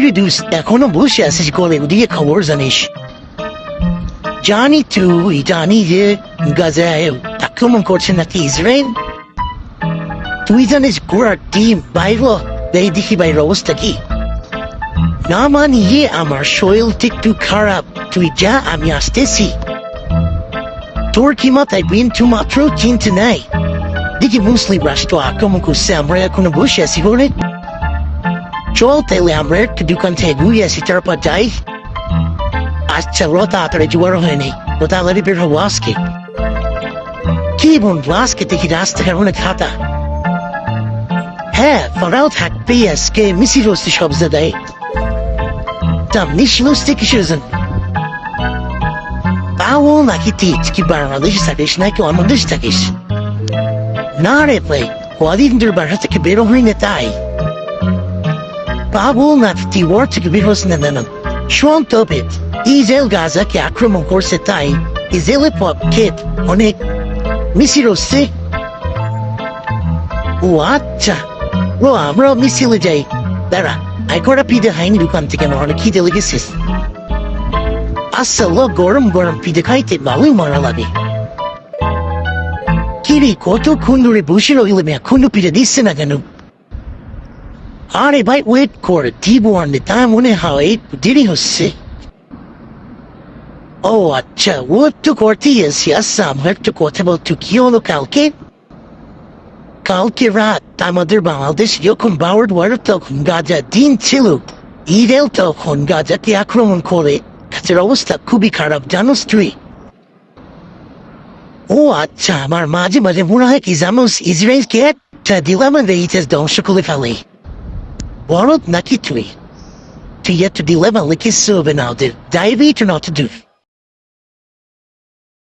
দুস এখনও বসে আছিস গলে দিয়ে খবর জানিস। জানি তুই, জানি যে গাজায় আক্রমণ করছে নাকি ইসরায়েল। তুই জানিস গোড়ার টিম বাইর এই দেখি বাইরের অবস্থা কি। না মানিয়ে আমার শরীরটা একটু খারাপ, তুই যা, আমি আসতেছি। তোর কি মাথায় বিন্দু মাত্র চিন্তা নাই? দেখি মুসলিম রাষ্ট্র আক্রমণ করছে, আমরা এখনও বসে আছি, বলে চল তাহলে আমরা একটা দোকান থেকে ঘুরে আসি তারপর যাই আচ্ছা র তাড়াতাড়ি জোয়ার হয়নি ও তাড়াতাড়ি বের হব আজকে কি বন্ধু আজকে দেখি রাস্তাঘাট অনেক খাতা হ্যাঁ ফারাও থাকবে আজকে মিছিল হচ্ছে সব জায়গায় তা মিছিল হচ্ছে কিসের জন্য তাও নাকি তিজ কি বাংলাদেশ থাকিস নাকি অন্য দেশ থাকিস না রে ভাই কদিন তোর বাসা থেকে বেরো হয়নি তাই পাবো না তুই ওর থেকে বের হস না না শোন তবে ইসরায়েল গাজাকে আক্রমণ করছে তাই ইসরায়েলের পক্ষে অনেক মিছিল হচ্ছে ও আচ্ছা ও আমরাও মিছিলে যাই দাঁড়া আই করা পিঠে হাইনি দোকান থেকে আমার অনেক খিদে লেগেছিস আচ্ছা লো গরম গরম পিঠে খাইতে ভালোই মজা লাগে কিরে কতক্ষণ ধরে বসে রইলে এখনও পিঠে দিচ্ছে না কেন আরে ভাই ওয়েট কর। দিব তা মনে হয় দেরি হচ্ছে। ও আচ্ছা ও একটু করতেই আছি। আচ্ছা আমার একটু কথা বলতো, কি হলো কালকে? কালকে রাত আমাদের বাংলাদেশ যখন বাওয়ার্ড ওয়ার তখন গাজা দিন ছিল ইরেল তখন গাজাকে আক্রমণ করে। গাছের অবস্থা খুবই খারাপ, জানোস তুই? ও আচ্ছা আমার মাঝে মাঝে মনে হয় কি, জানোস, ইসরায়েলকে একটা দিলাম ধ্বংস করে ফেলে। বড় নাকি তুই তুই একটা দিলাম লিখিস হবে না ওদের ডাইভি to not to do.